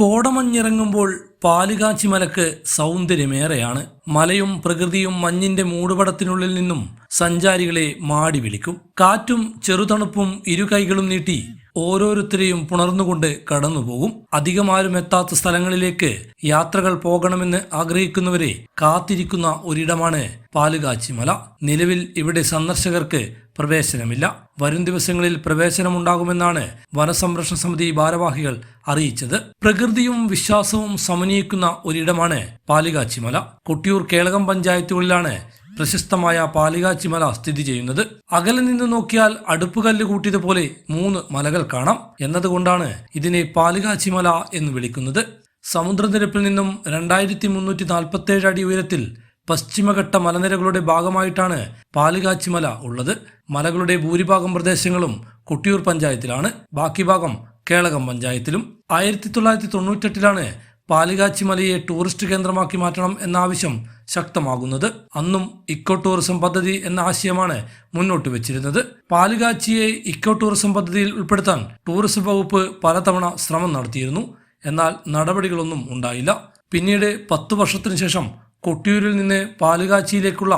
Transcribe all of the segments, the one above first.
കോടമഞ്ഞിറങ്ങുമ്പോൾ പാലുകാച്ചി മലക്ക് സൗന്ദര്യമേറെയാണ്. മലയും പ്രകൃതിയും മഞ്ഞിന്റെ മൂടുപടത്തിനുള്ളിൽ നിന്നും സഞ്ചാരികളെ മാടി വിളിക്കും കാറ്റും ചെറുതണുപ്പും ഇരുകൈകളും നീട്ടി ഓരോരുത്തരെയും പുണർന്നുകൊണ്ട് കടന്നുപോകും. അധികമാരും എത്താത്ത സ്ഥലങ്ങളിലേക്ക് യാത്രകൾ പോകണമെന്ന് ആഗ്രഹിക്കുന്നവരെ കാത്തിരിക്കുന്ന ഒരിടമാണ് പാലുകാച്ചിമല. നിലവിൽ ഇവിടെ സന്ദർശകർക്ക് പ്രവേശനമില്ല. വരും ദിവസങ്ങളിൽ പ്രവേശനമുണ്ടാകുമെന്നാണ് വനസംരക്ഷണ സമിതി ഭാരവാഹികൾ അറിയിച്ചത്. പ്രകൃതിയും വിശ്വാസവും സമന്വയിക്കുന്ന ഒരിടമാണ് പാലുകാച്ചിമല. കൊട്ടിയൂർ കേളകം പഞ്ചായത്തുകളിലാണ് പ്രശസ്തമായ പാലികാച്ചിമല സ്ഥിതി ചെയ്യുന്നത്. അകലെ നിന്ന് നോക്കിയാൽ അടുപ്പുകല്ല് കൂട്ടിയതുപോലെ മൂന്ന് മലകൾ കാണാം. എന്നതുകൊണ്ടാണ് ഇതിനെ പാലികാച്ചിമല എന്ന് വിളിക്കുന്നത്. സമുദ്രനിരപ്പിൽ നിന്നും രണ്ടായിരത്തി മുന്നൂറ്റി നാൽപ്പത്തേഴ് അടി ഉയരത്തിൽ പശ്ചിമഘട്ട മലനിരകളുടെ ഭാഗമായിട്ടാണ് പാലികാച്ചിമല ഉള്ളത്. മലകളുടെ ഭൂരിഭാഗം പ്രദേശങ്ങളും കൊട്ടിയൂർ പഞ്ചായത്തിലാണ്. ബാക്കി ഭാഗം കേളകം പഞ്ചായത്തിലും. ആയിരത്തി തൊള്ളായിരത്തി തൊണ്ണൂറ്റെട്ടിലാണ് പാലുകാച്ചി മലയെ ടൂറിസ്റ്റ് കേന്ദ്രമാക്കി മാറ്റണം എന്ന ആവശ്യം ശക്തമാകുന്നത്. അന്നും ഇക്കോ ടൂറിസം പദ്ധതി എന്ന ആശയമാണ് മുന്നോട്ട് വെച്ചിരുന്നത്. പാലുകാച്ചിയെ ഇക്കോ ടൂറിസം പദ്ധതിയിൽ ഉൾപ്പെടുത്താൻ ടൂറിസം വകുപ്പ് പലതവണ ശ്രമം നടത്തിയിരുന്നു. എന്നാൽ നടപടികളൊന്നും ഉണ്ടായില്ല. പിന്നീട് പത്തു വർഷത്തിനു ശേഷം കൊട്ടിയൂരിൽ നിന്ന് പാലുകാച്ചിയിലേക്കുള്ള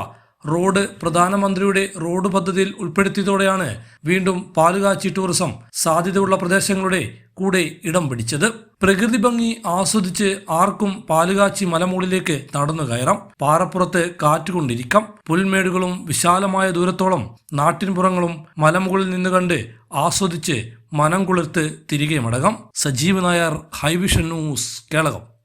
റോഡ് പ്രധാനമന്ത്രിയുടെ റോഡ് പദ്ധതിയിൽ ഉൾപ്പെടുത്തിയതോടെയാണ് വീണ്ടും പാലുകാച്ചി ടൂറിസം സാധ്യതയുള്ള പ്രദേശങ്ങളുടെ കൂടെ ഇടം പിടിച്ചത്. പ്രകൃതി ഭംഗി ആസ്വദിച്ച് ആർക്കും പാലുകാച്ചി മലമുകളിലേക്ക് നടന്നു കയറാം. പാറപ്പുറത്ത് കാറ്റുകൊണ്ടിരിക്കാം. പുൽമേടുകളും വിശാലമായ ദൂരത്തോളം നാട്ടിൻപുറങ്ങളും മലമുകളിൽ നിന്ന് കണ്ട് ആസ്വദിച്ച് മനം കുളിർത്ത് തിരികെ മടങ്ങാം. Sajeev Nair high vision news Kelakam.